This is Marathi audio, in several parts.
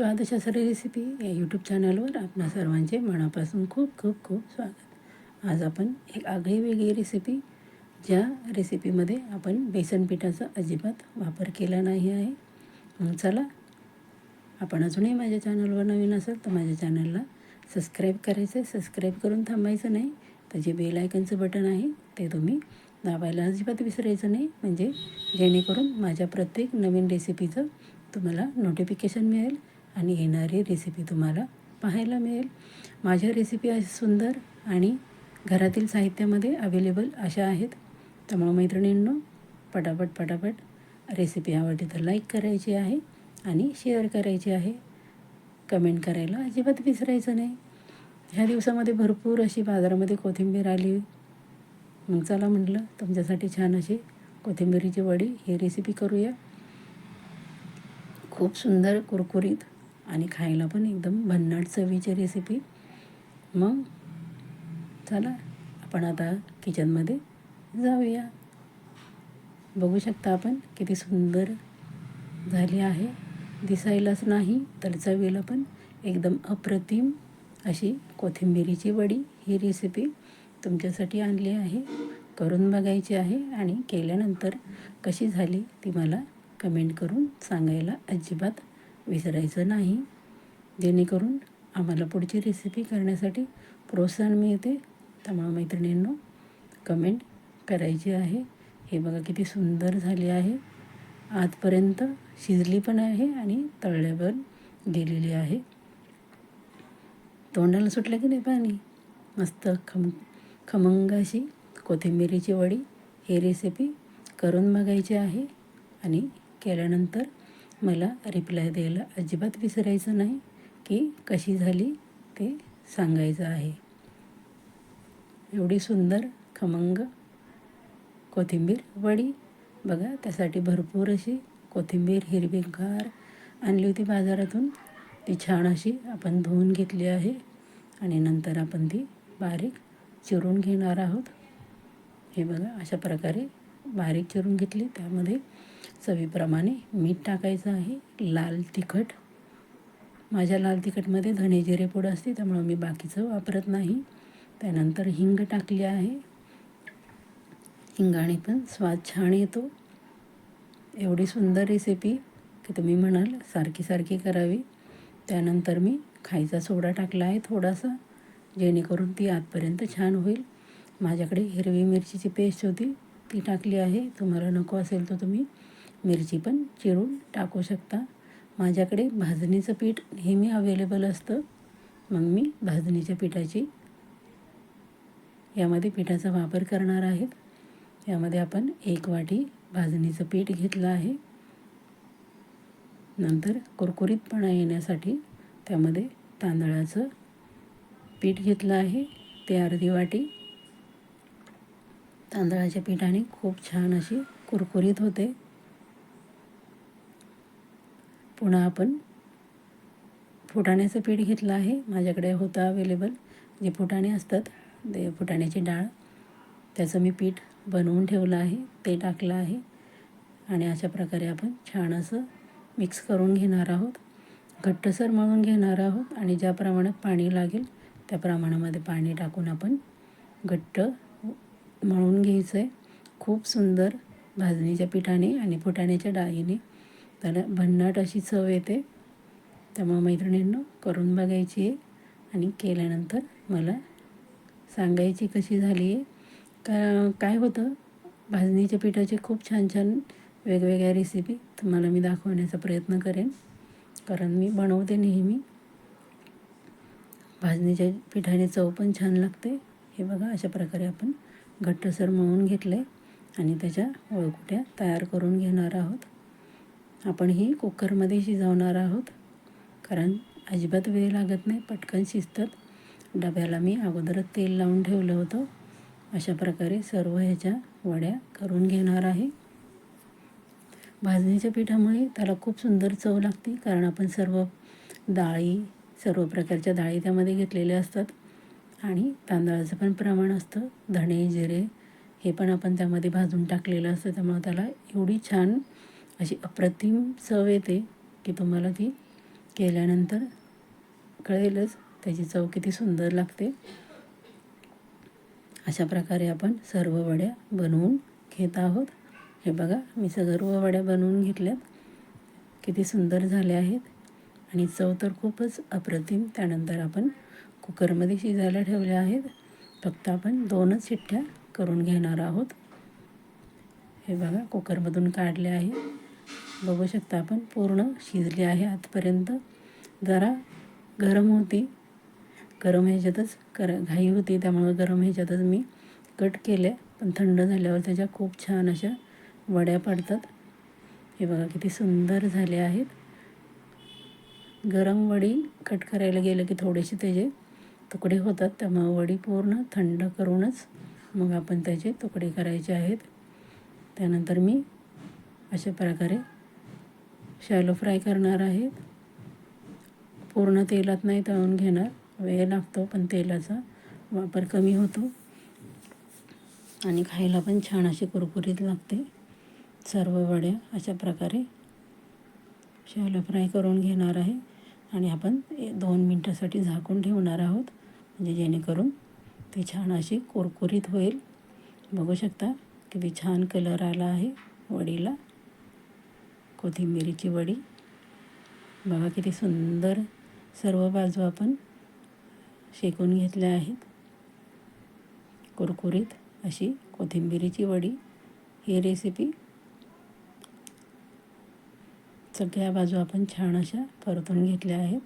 स्वादशास्त्री रेसिपी या यूट्यूब चॅनलवर आपणा सर्वांचे मनापासून खूप खूप खूप स्वागत. आज आपण एक आगळी वेगळी रेसिपी ज्या रेसिपीमध्ये आपण बेसन पिठाचा अजिबात वापर केला नाही आहे. मग चला आपण अजूनही माझ्या चॅनलवर नवीन असेल तर माझ्या चॅनलला सबस्क्राईब करायचं आहे सबस्क्राईब करून थांबायचं नाही तर जे बेल आयकनचं बटन आहे ते तुम्ही दाबायला अजिबात विसरायचं नाही. म्हणजे जेणेकरून माझ्या प्रत्येक नवीन रेसिपीचं तुम्हाला नोटिफिकेशन मिळेल. आणि येणारी रेसिपी तुम्हाला पाहायला मिळेल. माझ्या रेसिपी अशा सुंदर आणि घरातील साहित्यामध्ये अवेलेबल अशा आहेत. त्यामुळं मैत्रिणींनो पटापट पटापट रेसिपी आवडली तर लाईक करायची आहे आणि शेअर करायची आहे. कमेंट करायला अजिबात विसरायचं नाही. ह्या दिवसामध्ये भरपूर अशी बाजारामध्ये कोथिंबीर आली. मग चला म्हटलं तुमच्यासाठी छान अशी कोथिंबीरीची वडी ही रेसिपी करूया. खूप सुंदर कुरकुरीत आणि खायला पण एकदम भन्नाट चवीची रेसिपी मग चला आपण आता किचनमध्ये जाऊया. बघू शकता आपण किती सुंदर झाली आहे. दिसायलाच नाही तर चवीला पण एकदम अप्रतिम अशी कोथिंबिरीची वडी ही रेसिपी तुमच्यासाठी आणली आहे. करून बघायची आहे आणि केल्यानंतर कशी झाली ती मला कमेंट करून सांगायला अजिबात विसरायचं नाही. जेणेकरून आम्हाला पुढची रेसिपी करण्यासाठी प्रोत्साहन मिळते. तमाम मैत्रिणींनो कमेंट करायची आहे. हे बघा किती सुंदर झाली आहे. आजपर्यंत शिजली पण आहे आणि तळल्यावर गेलेली आहे. तोंडाला सुटलं की नाही पाणी? मस्त खम खमंगाशी कोथिंबिरीची वडी ही रेसिपी करून बघायची आहे. आणि केल्यानंतर मला रिप्लाय द्यायला अजिबात विसरायचं नाही की कशी झाली ते सांगायचं आहे. एवढी सुंदर खमंग कोथिंबीर वडी. बघा त्यासाठी भरपूर अशी कोथिंबीर हिरवीगार आणली होती बाजारातून. ती छान अशी आपण धुवून घेतली आहे आणि नंतर आपण ती बारीक चिरून घेणार आहोत. हे बघा अशा प्रकारे बारीक चिरून घेतली. त्यामध्ये चवीप्रमाणे मीठ टाकायचं आहे. लाल तिखट. माझ्या लाल तिखटमध्ये धणे जिरे पूड असते त्यामुळं मी बाकीचं वापरत नाही. त्यानंतर हिंग टाकली आहे. हिंगाने पण स्वाद छान येतो. एवढी सुंदर रेसिपी की तुम्ही म्हणाल सारखी सारखी करावी. त्यानंतर मी खायचा सोडा टाकला आहे थोडासा जेणेकरून ती आतपर्यंत छान होईल. माझ्याकडे हिरवी मिरचीची पेस्ट होती. ती टाकली आहे. तुम्हाला नको असेल तर तुम्ही मिरची पण चिरून टाकू शकता. माझ्याकडे भाजणीचं पीठ नेहमी अवेलेबल असतं. मग मी भाजणीच्या पिठाची यामध्ये पिठाचा वापर करणार आहेत यामध्ये आपण एक वाटी भाजणीचं पीठ घेतलं आहे. नंतर कुरकुरीतपणा येण्यासाठी त्यामध्ये तांदळाचं पीठ घेतलं आहे. ते अर्धी वाटी तांदळाच्या पिठाने खूप छान अशी कुरकुरीत होते. पुन्हा आपण फुटाण्याचं पीठ घेतलं आहे. माझ्याकडे होतं अवेलेबल जे फुटाणे असतात ते फुटाण्याची डाळ. त्याचं मी पीठ बनवून ठेवलं आहे. ते टाकलं आहे. आणि अशा प्रकारे आपण छान असं मिक्स करून घेणार आहोत. घट्टसर मळून घेणार आहोत. आणि ज्या प्रमाणात पाणी लागेल त्या प्रमाणामध्ये पाणी टाकून आपण घट्ट मळून घ्यायचं आहे खूप सुंदर भाजणीच्या पिठाने आणि फुटाण्याच्या डाळीने. त्याला भन्नाट अशी चव येते. त्यामुळे मैत्रिणींनो करून बघायची आहे. आणि केल्यानंतर मला सांगायची कशी झाली आहे. का काय होतं? भाजणीच्या पिठाचे खूप छान छान वेगवेगळ्या रेसिपी तुम्हाला मी दाखवण्याचा प्रयत्न करेन. कारण मी बनवते नेहमी. भाजणीच्या पिठाने चव पण छान लागते. हे बघा अशा प्रकारे आपण घट्टसर मळून घेतलं आहे आणि त्याच्या वळकुट्या तयार करून घेणार आहोत. आपण ही कुकरमध्ये शिजवणार आहोत. कारण अजिबात वेळ लागत नाही पटकन शिजतात. डब्याला मी अगोदरच तेल लावून ठेवलं होतं. अशा प्रकारे सर्व ह्याच्या वड्या करून घेणार आहे. भाजणीच्या पिठामुळे त्याला खूप सुंदर चव लागते कारण आपण सर्व डाळी सर्व प्रकारच्या डाळी त्यामध्ये घेतलेल्या असतात. आणि तांदळाचं पण प्रमाण असतं. धणे जिरे हे पण आपण त्यामध्ये भाजून टाकलेलं असतं. त्यामुळं त्याला एवढी छान अशी अप्रतिम चव येते की तुम्हाला ती केल्यानंतर कळेलच त्याची चव किती सुंदर लागते. अशा प्रकारे आपण सर्व वड्या बनवून घेत आहोत. हे बघा मी सर्व वड्या बनवून घेतल्यात. किती सुंदर झाल्या आहेत. आणि चव तर खूपच अप्रतिम. त्यानंतर आपण कुकरमध्ये शिजायला ठेवल्या आहेत. फक्त आपण दोनच शिट्ट्या करून घेणार आहोत. हे बघा कुकरमधून काढले आहे. बघू शकता आपण पूर्ण शिजले आहे आजपर्यंत जरा गरम होती. गरम ह्याच्यातच कर घाई होती त्यामुळं गरम ह्याच्यातच मी कट केले. पण थंड झाल्यावर त्याच्या खूप छान अशा वड्या पडतात. हे बघा किती सुंदर झाले आहेत. गरम वडी कट करायला गेलं की थोडेसे त्याचे तुकडे होतात त्यामुळं वडी पूर्ण थंड करूनच मग आपण त्याचे तुकडे करायचे आहेत. त्यानंतर मी अशा प्रकारे शॅलो फ्राय करणार आहे. पूर्ण तेलात नाही तळून घेणार वेळ लागतो पण तेलाचा वापर कमी होतो. आणि खायला पण छान अशी कुरकुरीत लागते. सर्व वड्या अशा प्रकारे शॅलो फ्राय करून घेणार आहे. आणि आपण दोन मिनटासाठी झाकून ठेवणार आहोत. म्हणजे जेणेकरून ती छान अशी कुरकुरीत होईल. बघू शकता किती छान कलर आला आहे वडीला. कोथिंबिरीची वडी. बघा किती सुंदर सर्व बाजू आपण शेकून घेतल्या आहेत. कुरकुरीत अशी कोथिंबिरीची वडी. ही रेसिपी सगळ्या बाजू आपण छान अशा परतून घेतल्या आहेत.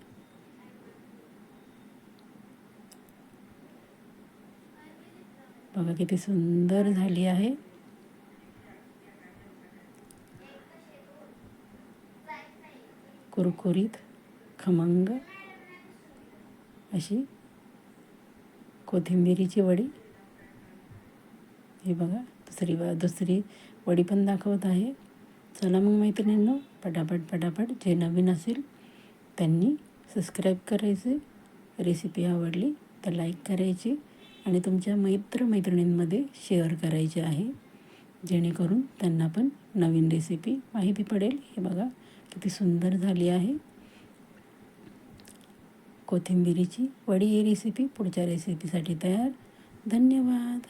बघा किती सुंदर झाली आहे. कुरकुरीत खमंग अशी कोथिंबिरीची वडी. हे बघा दुसरी दुसरी वडी पण दाखवत आहे. चला मग मैत्रिणींनो पटापट पटापट जे नवीन असेल त्यांनी सबस्क्राईब करायचे. रेसिपी आवडली तर लाईक करायची. आणि तुमच्या मैत्रमैत्रिणींमध्ये शेअर करायचे आहे. जेणेकरून त्यांना पण नवीन रेसिपी माहिती पडेल. हे बघा किती सुंदर झाली आहे. कोथिंबिरीची वडी ही रेसिपी पुढच्या रेसिपीसाठी तयार. धन्यवाद.